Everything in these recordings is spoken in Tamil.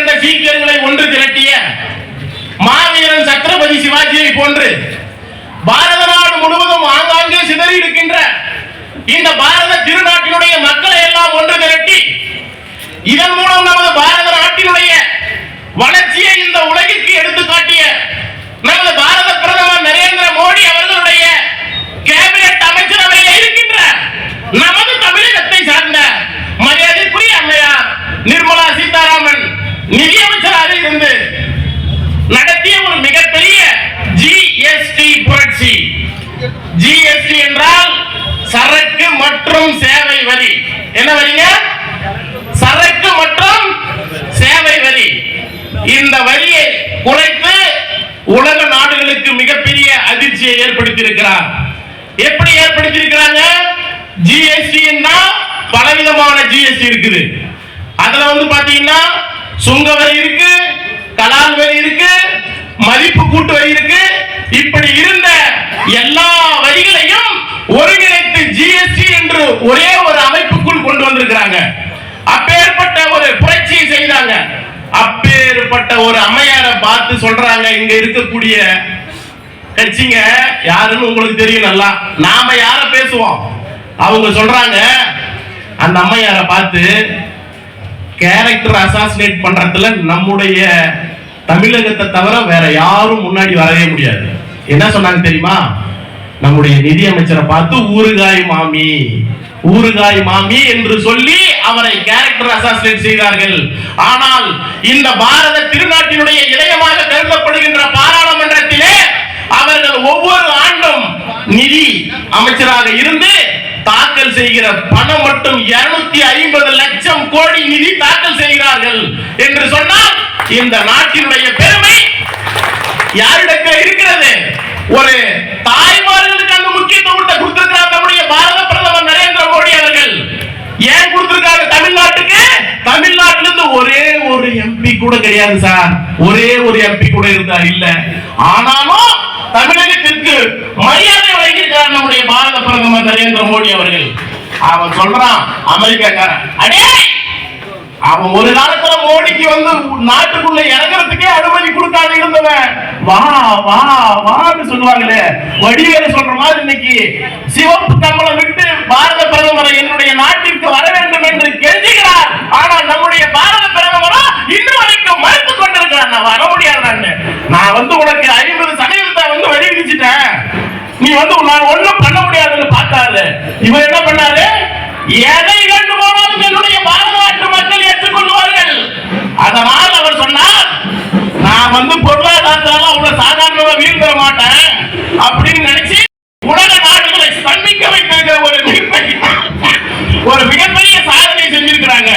கிடந்த சீக்கியர்களை ஒன்று திரட்டிய மாவீரன் சத்ரபதி சிவாஜியை போன்று பாரத நாடு முழுவதும் ஆங்காங்கே சிதறி இருக்கின்ற இந்த பாரத திருநாட்டினுடைய மக்களை எல்லாம் ஒன்று திரட்டி இதன் மூலம் நமது பாரத நாட்டினுடைய வளர்ச்சியை இந்த உலகிற்கு எடுத்து காட்டிய நமது பாரத பிரதமர் நரேந்திர மோடி அவர்களுடைய கேபினட் அமைச்சரவையில் இருக்கின்ற நமது தமிழகத்தை சார்ந்த மரியாதைக்குரிய அம்மையார் நிர்மலா சீதாராமன் நிதியமைச்சராக இருந்து நடத்திய ஒரு மிகப்பெரிய ஜிஎஸ்டி புரட்சி ஜிஎஸ்டி என்றால் சரக்கு மற்றும் சேவை வரி. என்ன வரிங்க? சரக்கு மற்றும் சேவை வரி. இந்த வரியை குறைத்து உலக நாடுகளுக்கு மிகப்பெரிய அதிர்ச்சியை ஏற்படுத்தி இருக்கிறார் எப்படி ஏற்படுத்தி இருக்கிறாங்க ஜிஎஸ்டி பலவிதமான ஜிஎஸ்டி இருக்குது. அதுல வந்து பாத்தீங்கன்னா சுங்க வரி இருக்கு கலால் வரி இருக்கு மதிப்பு கூட்டு வரி இருக்கு. இப்படி இருந்த எல்லா வரிகளையும் ஒருங்கிணைத்து ஜிஎஸ்டி என்று ஒரே ஒரு அமைப்புக்குள் கொண்டு வந்திருக்கிறாங்க அப்பேற்பட்ட ஒரு புரட்சியை செய்தாங்க. அப்பேற்பட்ட ஒரு அம்மையாரை பார்த்து சொல்றாங்க இங்க இருக்கக்கூடிய கட்சிங்க யாருன்னு உங்களுக்கு தெரியும் நல்லா. நாம யார பேசுவோம்? அவங்க சொல்றாங்க அந்த அம்மையாரை பார்த்து கேரக்டர் அசாசினேட் பண்றதுல நம்முடைய தமிழகத்தை தவிர வேற யாரும் முன்னாடி வரவே முடியாது. என்ன சொன்னாங்க தெரியுமா? நம்முடைய நிதி அமைச்சரை பார்த்து ஊறுகாய் மாமி. ஊறுகாய் மாமி என்று சொல்லி அவரை கேரக்டர் அசாசினேட் செய்தார்கள். ஆனால் இந்த பாரத திருநாட்டினுடைய இளையமாக கருதப்படுகின்ற பாராளுமன்றத்திலே அவர்கள் ஒவ்வொரு ஆண்டும் நிதி அமைச்சராக இருந்து தாக்கல் செய்கிற பணம் மட்டும் 250 ஐம்பது லட்சம் கோடி நிதி தாக்கல் செய்கிறார்கள் என்று சொன்னால் இந்த நாட்டினுடைய பெருமை யாரிடக்க இருக்கிறது? ஒரு தாய்மார் அந்த முக்கியத்துவத்தை கொடுத்திருக்கிறார் நம்முடைய பாரத பிரதமர் நரேந்திர மோடி அவர்கள் ஏன் கொடுத்திருக்காங்க தமிழ்நாட்டுக்கு தமிழ்நாட்டில இருந்து ஒரே ஒரு எம்பி கூட கிடையாது சார். ஒரே ஒரு எம்பி கூட இருந்தா இல்ல. ஆனாலும் தமிழகத்திற்கு மரியாதை வழங்கியிருக்கிறார் நம்முடைய பாரத பிரதமர் நரேந்திர மோடி அவர்கள். அவன் சொல்றான் அமெரிக்காக்காரன் அடே அவன் ஒரு காலத்துல மோடிக்கு வந்து நாட்டுக்குள்ள இறங்குறதுக்கே அனுமதி கொடுக்காது இருந்தவன். வா வா வான்னு சொல்லுவாங்களே. வடிவேலு சொல்ற மாதிரி இன்னைக்கு சிவப்பு கம்பளம் விட்டு பாரத பிரதமரை என்னுடைய நாட்டிற்கு வர வேண்டும் என்று கெஞ்சுகிறார் ஆனால் நம்முடைய பாரத பிரதமரோ இன்று வரைக்கும் மறுத்து கொண்டிருக்கிறார் நான் வர முடியாது நான் வந்து உனக்கு ஐம்பது சதவீதத்தை வந்து வரி விதிச்சிட்டேன் நீ வந்து நான் ஒண்ணும் பண்ண முடியாதுன்னு பார்த்தாரு இவர் என்ன பண்ணாரு? எதை கண்டு போனாலும் என்னுடைய பாரத நாட்டு மக்கள் ஏற்றுக்கொள்வார்கள். அதனால் அவர் சொன்னார் நான் வந்து பொருளாதாரத்தால அவ்வளவு சாதாரணமா வீழ்ந்துட மாட்டேன் அப்படின்னு நினைச்சு உலக நாடுகளை ஸ்தம்பிக்க வைத்திருக்கிற ஒரு மிகப்பெரிய ஒரு மிகப்பெரிய சாதனை செஞ்சிருக்கிறாங்க.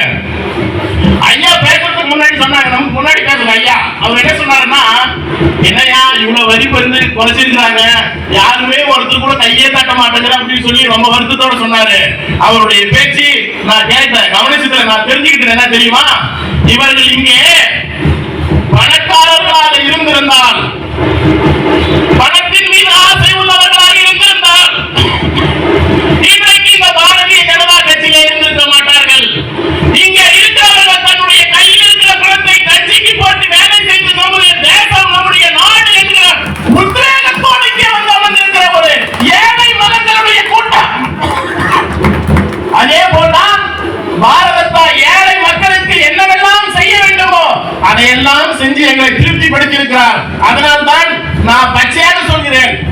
ஐயா பேசுறதுக்கு முன்னாடி சொன்னாங்க நமக்கு முன்னாடி பேசுங்க ஐயா. அவர் என்ன சொன்னாங்க வரி வந்து குறைச்சிருக்கிறாங்க யாருமே ஒருத்தர் கூட கையே தட்ட மாட்டேங்கிற அப்படின்னு சொல்லி ரொம்ப வருத்தத்தோட சொன்னாரு. அவருடைய பேச்சு நான் கேட்டேன். கவனிச்சதுல நான் தெரிஞ்சுக்கிட்டேன். என்ன தெரியுமா? இவர்கள் இங்கே அதையெல்லாம் செஞ்சு எங்களை திருப்திப்படுத்தியிருக்கிறார். அதனால்தான் நான் பச்சையாக சொல்கிறேன்.